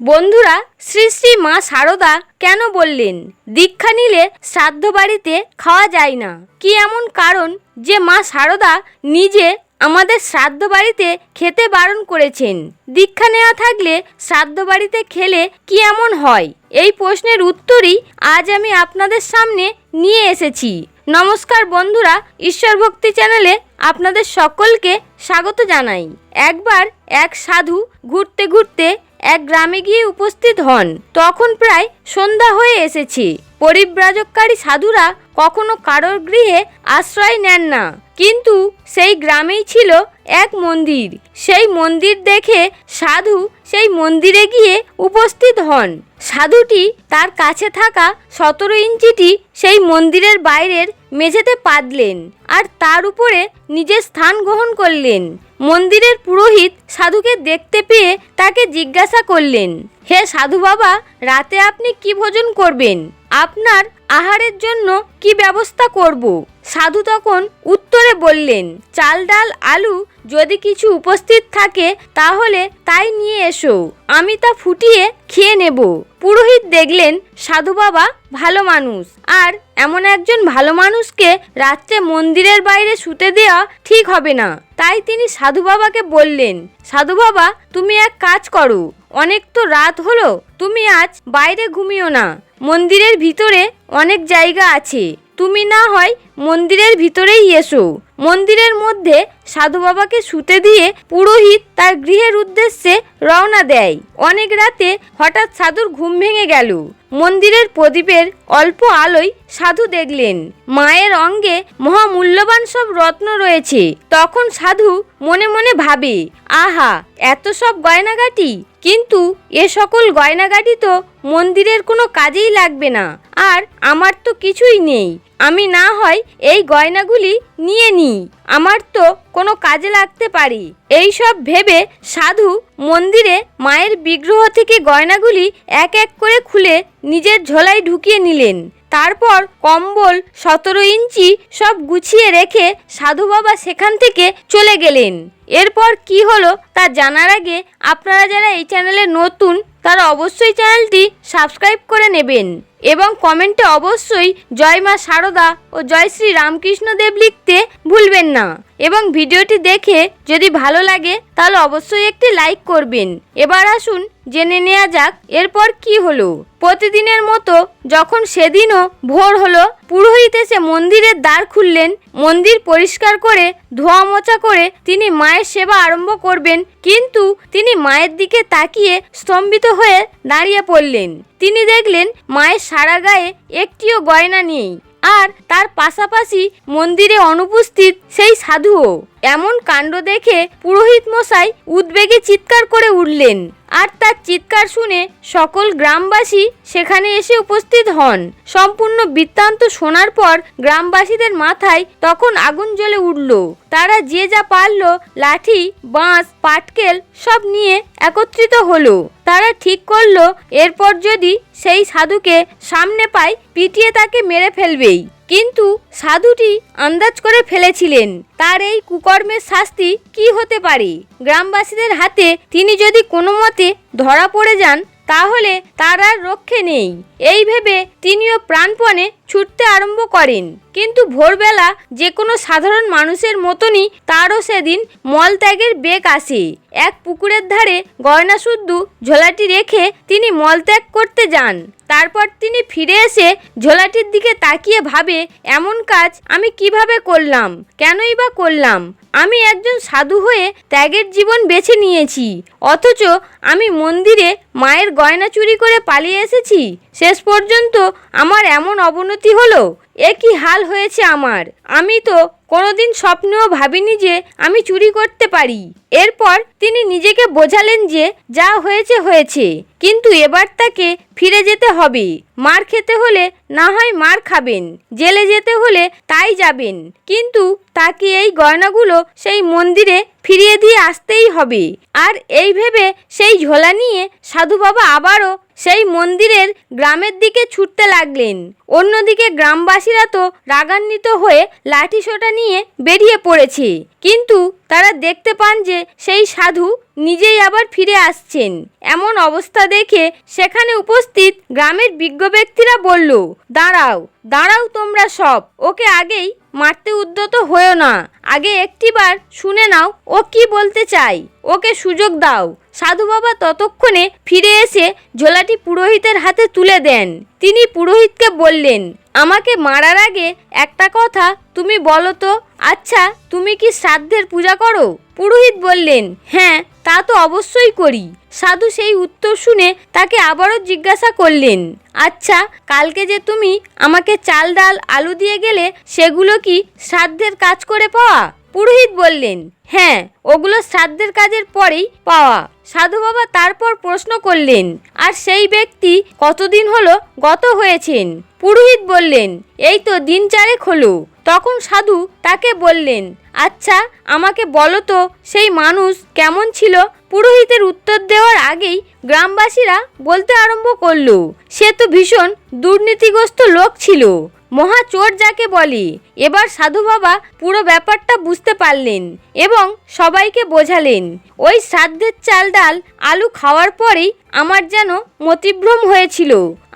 বন্ধুরা, শ্রী শ্রী মা সারদা কেন বললেন? দীক্ষা নিলে শ্রাদ্ধ বাড়িতে খাওয়া যায় না। কি এমন কারণ যে মা সারদা নিজে আমাদের শ্রাদ্ধ বাড়িতে খেতে বারণ করেছেন? দীক্ষা নেওয়া থাকলে শ্রাদ্ধ বাড়িতে খেলে কি এমন হয়? এই প্রশ্নের উত্তরই আজ আমি আপনাদের সামনে নিয়ে এসেছি। নমস্কার বন্ধুরা ঈশ্বর ভক্তি চ্যানেলে আপনাদের সকলকে স্বাগত জানাই। একবার এক সাধু ঘুরতে ঘুরতে এক গ্রামে গিয়ে উপস্থিত হন। তখন প্রায় সন্ধ্যা হয়ে এসেছি। পরিব্রাজককারী সাধুরা কখনো কারোর গৃহে আশ্রয় নেন না। কিন্তু সেই গ্রামেই ছিল এক মন্দির। সেই মন্দির দেখে সাধু সেই মন্দিরে গিয়ে উপস্থিত হন। সাধুটি তার কাছে থাকা সতেরো ইঞ্চিটি সেই মন্দিরের বাইরের মেঝেতে পাতলেন আর তার উপরে নিজের স্থান গ্রহণ করলেন। মন্দিরের পুরোহিত সাধুকে দেখতে পেয়ে তাকে জিজ্ঞাসা করলেন, হে সাধু বাবা, রাতে আপনি কি ভোজন করবেন? আপনার আহারের জন্য কি ব্যবস্থা করব? সাধু তখন উত্তরে বললেন, চাল ডাল, আলু যদি কিছু উপস্থিত থাকে তাহলে তাই নিয়ে এসো, আমি তা ফুটিয়ে খেয়ে নেব। পুরোহিত দেখলেন, সাধু বাবা ভালো মানুষ। আর এমন একজন ভালো মানুষকে রাত্রে মন্দিরের বাইরে শুতে দেওয়া ঠিক হবে না। তাই তিনি সাধু বাবাকে বললেন, সাধু বাবা, তুমি এক কাজ করো। অনেক তো রাত হলো, তুমি আজ বাইরে ঘুমিও না। মন্দিরের ভিতরে অনেক জায়গা আছে। তুমি না হয় মন্দিরের ভিতরেই এসো। মন্দিরের মধ্যে সাধু বাবাকে শুতে দিয়ে পুরোহিত তার গৃহের উদ্দেশ্যে রওনা দেয়। অনেক রাতে হঠাৎ সাধুর ঘুম ভেঙে গেল। মন্দিরের প্রদীপের অল্প আলোয় সাধু দেখলেন। মায়ের অঙ্গে মহামূল্যবান সব রত্ন রয়েছে। তখন সাধু মনে মনে ভাবে, আহা, এত সব গয়নাগাটি? কিন্তু এ সকল গয়নাগাটি তো মন্দিরের কোনো কাজেই লাগবে না। আর আমার তো কিছুই নেই। আমি না হয় এই গয়নাগুলি নিয়ে নিই। আমার তো কোনো কাজে লাগতে পারি। এই সব ভেবে সাধু মন্দিরে মায়ের বিগ্রহ থেকে গয়নাগুলি এক এক করে খুলে নিজের ঝোলায় ঢুকিয়ে নিলেন। তারপর কম্বল সতেরো ইঞ্চি সব গুছিয়ে রেখে সাধু বাবা সেখান থেকে চলে গেলেন। এরপর কি হলো তা জানার আগে আপনারা যারা এই চ্যানেলে নতুন, তারা অবশ্যই চ্যানেলটি সাবস্ক্রাইব করে নেবেন। এবং কমেন্টে অবশ্যই জয় মা সারদা ও জয় শ্রী রামকৃষ্ণ দেব লিখতে ভুলবেন না। এবং ভিডিওটি দেখে যদি ভালো লাগে, তাহলে অবশ্যই একটি লাইক করবেন। এবার আসুন, জেনে নেওয়া যাক, এরপর কি হলো? প্রতিদিনের মতো, যখন সেদিনও ভোর হলো, পুরোহিত এসে মন্দিরের দ্বার খুললেন। মন্দির পরিষ্কার করে, ধোয়া মোচা করে তিনি মায়ের সেবা আরম্ভ করবেন। কিন্তু তিনি মায়ের দিকে তাকিয়ে স্তম্ভিত হয়ে দাঁড়িয়ে পড়লেন। তিনি দেখলেন, মায়ের সারা গায়ে একটিও গয়না নেই। আর তার পাশাপাশি মন্দিরে অনুপস্থিত সেই সাধুও। এমন কাণ্ড দেখে পুরোহিত মশাই উদ্বেগে চিৎকার করে উঠলেন। আর তার চিৎকার শুনে সকল গ্রামবাসী সেখানে এসে উপস্থিত হন। সম্পূর্ণ বৃত্তান্ত শোনার পর গ্রামবাসীদের মাথায় তখন আগুন জ্বলে উঠল। তারা যে যা পারল, লাঠি, বাঁশ, পাটকেল সব নিয়ে একত্রিত হলো। তারা ঠিক করল, এরপর যদি সেই সাধুকে সামনে পায়, পিটিয়ে তাকে মেরে ফেলবেই। কিন্তু সাধুটি আন্দাজ করে ফেলেছিলেন, তার এই কুকর্মের শাস্তি কি হতে পারে? গ্রামবাসীদের হাতে তিনি যদি কোনো মতে ধরা পড়ে যান তাহলে তার আর রক্ষে নেই। এই ভেবে তিনিও প্রাণপণে ছুটতে আরম্ভ করেন। কিন্তু ভোরবেলা যে কোনো সাধারণ মানুষের মতনই তারও সেদিন মলত্যাগের বেগ আসে। এক পুকুরের ধারে গয়না শুদ্ধ ঝোলাটি রেখে তিনি মলত্যাগ করতে যান। তারপর তিনি ফিরে এসে ঝোলাটির দিকে তাকিয়ে ভাবে, এমন কাজ আমি কীভাবে করলাম? কেনই বা করলাম? আমি একজন সাধু হয়ে ত্যাগের জীবন বেছে নিয়েছি, অথচ আমি মন্দিরে মায়ের গয়না চুরি করে পালিয়ে এসেছি। শেষ পর্যন্ত আমার এমন অবনতি হলো? এ কি হাল হয়েছে আমার? আমি তো কোনোদিন স্বপ্নেও ভাবিনি যে আমি চুরি করতে পারি। এরপর তিনি নিজেকে বোঝালেন যে যা হয়েছে হয়েছে। কিন্তু এবার তাকে ফিরে যেতে হবে। মার খেতে হলে না হয় মার খাবেন, জেলে যেতে হলে তাই যাবেন। কিন্তু তাকে এই গয়নাগুলো সেই মন্দিরে ফিরিয়ে দিয়ে আসতেই হবে। আর এই ভেবে সেই ঝোলা নিয়ে সাধু বাবা আবারও সেই মন্দিরের গ্রামের দিকে ছুটতে লাগলেন। অন্যদিকে গ্রামবাসীরা তো রাগান্বিত হয়ে লাঠিসোঁটা নিয়ে বেরিয়ে পড়েছে। কিন্তু তারা দেখতে পান যে সেই সাধু নিজেই আবার ফিরে আসছেন। এমন অবস্থা দেখে সেখানে উপস্থিত গ্রামের বিজ্ঞ ব্যক্তিরা বলল, দাঁড়াও দাঁড়াও তোমরা সব, ওকে আগেই মারতে উদ্যত হয়েও না। আগে একটিবার শুনে নাও, ও কি বলতে চাই ওকে সুযোগ দাও। সাধু বাবা ততক্ষণে ফিরে এসে ঝোলাটি পুরোহিতের হাতে তুলে দেন। তিনি পুরোহিতকে বললেন, আমাকে মারার আগে একটা কথা তুমি বলো তো। আচ্ছা তুমি কি শ্রাদ্ধের পূজা করো? পুরোহিত বললেন হ্যাঁ তা তো অবশ্যই করি। সাধু সেই উত্তর শুনে তাকে আবারও জিজ্ঞাসা করলেন আচ্ছা কালকে যে তুমি আমাকে চাল ডাল আলু দিয়ে গেলে সেগুলো কি শ্রাদ্ধের কাজ করে পাওয়া? পুরোহিত বললেন হ্যাঁ ওগুলো শ্রাদ্ধের কাজের পরেই পাওয়া। সাধু বাবা তারপর প্রশ্ন করলেন, আর সেই ব্যক্তি কতদিন হলো গত হয়েছেন? পুরোহিত বললেন, এই তো দিন চারেক হলো। তখন সাধু তাকে বললেন আচ্ছা আমাকে বলো তো, সেই মানুষ কেমন ছিল? পুরোহিতের উত্তর দেওয়ার আগেই গ্রামবাসীরা বলতে আরম্ভ করল, সে তো ভীষণ দুর্নীতিগ্রস্ত লোক ছিল। মহাচোর যাকে বলি। এবার সাধু বাবা পুরো ব্যাপারটা বুঝতে পারলেন এবং সবাইকে বোঝালেন। ওই শ্রাদ্ধের চাল ডাল আলু খাওয়ার পরেই আমার যেন মতিভ্রম হয়েছিল।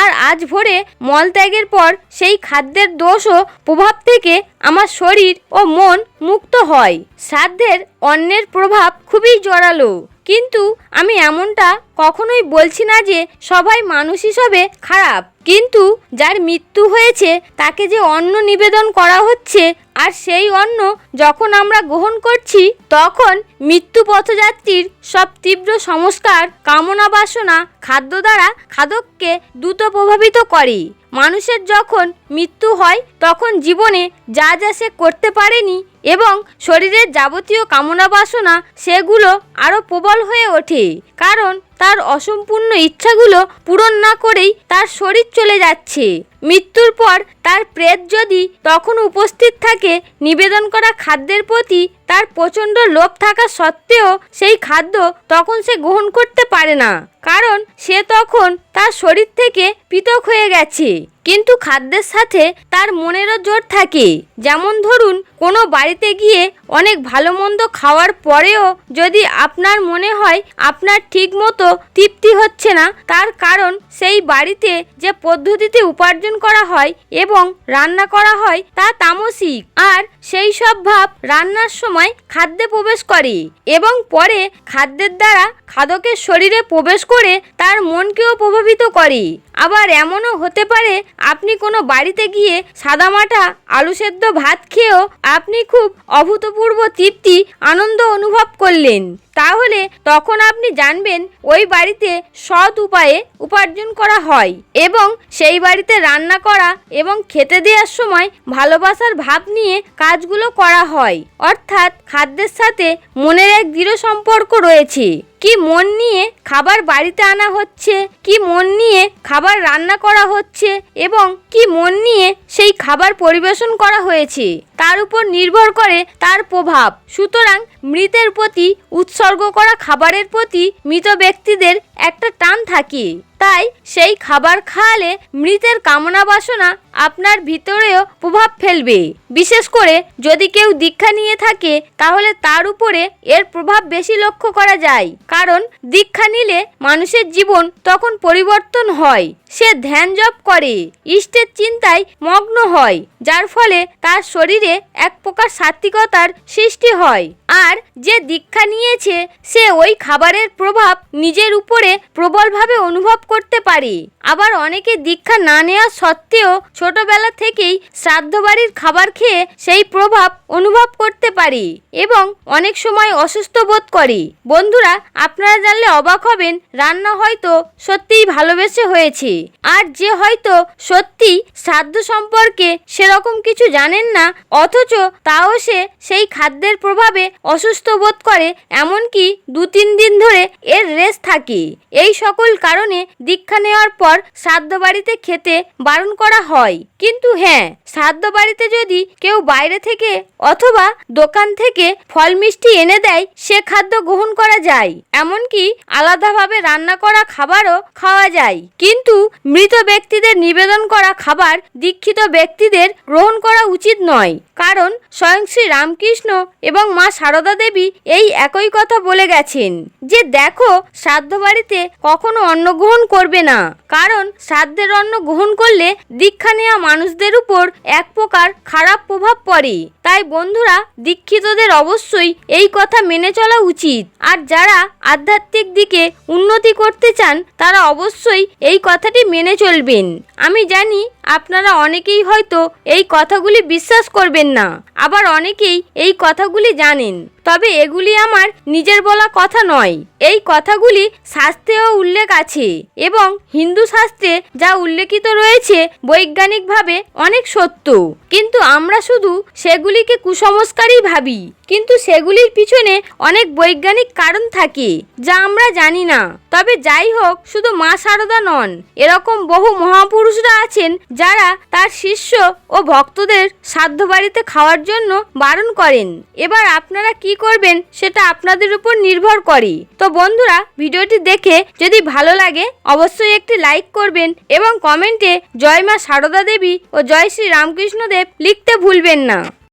আর আজ ভোরে মলত্যাগের পর সেই খাদ্যের দোষ ও প্রভাব থেকে আমার শরীর ও মন মুক্ত হয়। শ্রাদ্ধের অন্যের প্রভাব খুবই জোরালো। কিন্তু আমি এমনটা কখনোই বলছি না যে সবাই মানুষ হিসাবে খারাপ। কিন্তু যার মৃত্যু হয়েছে, তাকে যে অন্ন নিবেদন করা হচ্ছে, আর সেই অন্ন যখন আমরা গ্রহণ করছি, তখন মৃত্যু পথযাত্রীর সব তীব্র সংস্কার, কামনা বাসনা, খাদ্য দ্বারা খাদককে দ্রুত প্রভাবিত করে। মানুষের যখন মৃত্যু হয়, তখন জীবনে যা যা সে করতে পারেনি এবং শরীরের যাবতীয় কামনা বাসনা সেগুলো আরও প্রবল হয়ে ওঠে, কারণ তার অসম্পূর্ণ ইচ্ছাগুলো পূরণ না করেই তার শরীর চলে যাচ্ছে। মৃত্যুর পর তার প্রেত যদি তখন উপস্থিত থাকে, নিবেদন করা খাদ্যের প্রতি তার প্রচণ্ড লোভ থাকা সত্ত্বেও সেই খাদ্য তখন সে গ্রহণ করতে পারে না। কারণ সে তখন তার শরীর থেকে পৃথক হয়ে গেছে। কিন্তু খাদ্যের সাথে তার মনেরও জোর থাকে। যেমন ধরুন, কোনো বাড়িতে গিয়ে অনেক ভালো মন্দ খাওয়ার পরেও যদি আপনার মনে হয় আপনার ঠিক মতো তৃপ্তি হচ্ছে না, তার কারণ সেই বাড়িতে যে পদ্ধতিতে উপার্জন করা হয় এবং রান্না করা হয় তা তামসিক। আর সেই সব ভাব রান্নার সময় খাদ্যে প্রবেশ করে এবং পরে খাদ্যের দ্বারা খাদকের শরীরে প্রবেশ করে তার মনকেও প্রভাবিত করে। আবার এমনও হতে পারে, আপনি কোনো বাড়িতে গিয়ে সাদামাটা, আলু সেদ্ধ ভাত খেয়েও আপনি খুব অভূতপূর্ব তৃপ্তি, আনন্দ অনুভব করলেন। তাহলে তখন আপনি জানবেন, ওই বাড়িতে সৎ উপায়ে উপার্জন করা হয় এবং সেই বাড়িতে রান্না করা এবং খেতে দেওয়ার সময় ভালোবাসার ভাব নিয়ে কাজগুলো করা হয়। অর্থাৎ খাদ্যের সাথে মনের এক দৃঢ় সম্পর্ক রয়েছে। কি মন নিয়ে খাবার বাড়িতে আনা হচ্ছে? কি মন নিয়ে খাবার রান্না করা হচ্ছে? এবং কি মন নিয়ে সেই খাবার পরিবেশন করা হয়েছে? তার উপর নির্ভর করে তার প্রভাব। সুতরাং মৃতের প্রতি, উৎসর্গ করা খাবারের প্রতি মৃত ব্যক্তিদের একটা টান থাকে। তাই সেই খাবার খাওয়ালে মৃতের কামনা বাসনা আপনার ভিতরেও প্রভাব ফেলবে। বিশেষ করে যদি কেউ দীক্ষা নিয়ে থাকে, তাহলে তার উপরে এর প্রভাব বেশি লক্ষ্য করা যায়। কারণ দীক্ষা নিলে মানুষের জীবন তখন পরিবর্তন হয়। সে ধ্যান জপ করে। ইষ্টের চিন্তায় মগ্ন হয়, যার ফলে তার শরীরে এক প্রকার সাত্বিকতার সৃষ্টি হয়। আর যে দীক্ষা নিয়েছে, সে ওই খাবারের প্রভাব নিজের উপরে প্রবলভাবে অনুভব করতে পারে। আবার অনেকে দীক্ষা না নেওয়া সত্ত্বেও ছোটবেলা থেকেই শ্রাদ্ধ বাড়ির খাবার খেয়ে সেই প্রভাব অনুভব করতে পারে এবং অনেক সময় অসুস্থ বোধ করে। বন্ধুরা, আপনারা জানলে অবাক হবেন, রান্না হয়তো সত্যিই ভালোবেসে হয়েছে। আর যে হয়তো সত্যি শ্রাদ্ধ সম্পর্কে সেরকম কিছু জানেন না, অথচ তাও সে সেই খাদ্যের প্রভাবে অসুস্থ বোধ করে, এমনকি দু তিন দিন ধরে এর রেস থাকে। এই সকল কারণে দীক্ষা নেওয়ার পর শ্রাদ্ধ বাড়িতে খেতে বারণ করা হয়। কিন্তু হ্যাঁ শ্রাদ্ধ বাড়িতে যদি কেউ বাইরে থেকে অথবা দোকান থেকে ফল মিষ্টি এনে দেয়, সে খাদ্য গ্রহণ করা যায়। এমনকি আলাদাভাবে রান্না করা খাবারও খাওয়া যায়। কিন্তু মৃত ব্যক্তিদের নিবেদন করা খাবার দীক্ষিত ব্যক্তিদের গ্রহণ করা উচিত নয়। কারণ স্বয়ং শ্রী রামকৃষ্ণ এবং মা সারদা দেবী এই একই কথা বলে গেছেন যে দেখো শ্রাদ্ধ বাড়িতে কখনো অন্ন গ্রহণ করবে না। কারণ শ্রাদ্ধের অন্ন গ্রহণ করলে দীক্ষা নেওয়া মানুষদের উপর এক প্রকার খারাপ প্রভাব পড়ে। তাই বন্ধুরা, দীক্ষিতদের অবশ্যই এই কথা মেনে চলা উচিত। আর যারা আধ্যাত্মিক দিকে উন্নতি করতে চান, তারা অবশ্যই এই কথাটি মেনে চলবেন। আমি জানি আপনারা অনেকেই হয়তো এই কথাগুলি বিশ্বাস করবেন না, আবার অনেকেই এই কথাগুলি জানেন। তবে এগুলি আমার নিজের বলা কথা নয়। এই কথাগুলি শাস্ত্রেও উল্লেখ আছে এবং হিন্দু শাস্ত্রে যা উল্লেখিত রয়েছে বৈজ্ঞানিকভাবে অনেক সত্য। কিন্তু আমরা শুধু সেগুলিকে কুসংস্কারই ভাবি। কিন্তু সেগুলির পিছনে অনেক বৈজ্ঞানিক কারণ থাকে, যা আমরা জানি না। তবে যাই হোক, শুধু মা সারদা নন, এরকম বহু মহাপুরুষরা আছেন যারা তার শিষ্য ও ভক্তদের সাধ্য বাড়িতে খাওয়ার জন্য বারণ করেন। এবার আপনারা কি করবেন সেটা আপনাদের উপর নির্ভর করে। তো বন্ধুরা, ভিডিওটি দেখে যদি ভালো লাগে, অবশ্যই একটি লাইক করবেন এবং কমেন্টে জয় মা সারদা দেবী ও জয় শ্রী রামকৃষ্ণ দেব লিখতে ভুলবেন না।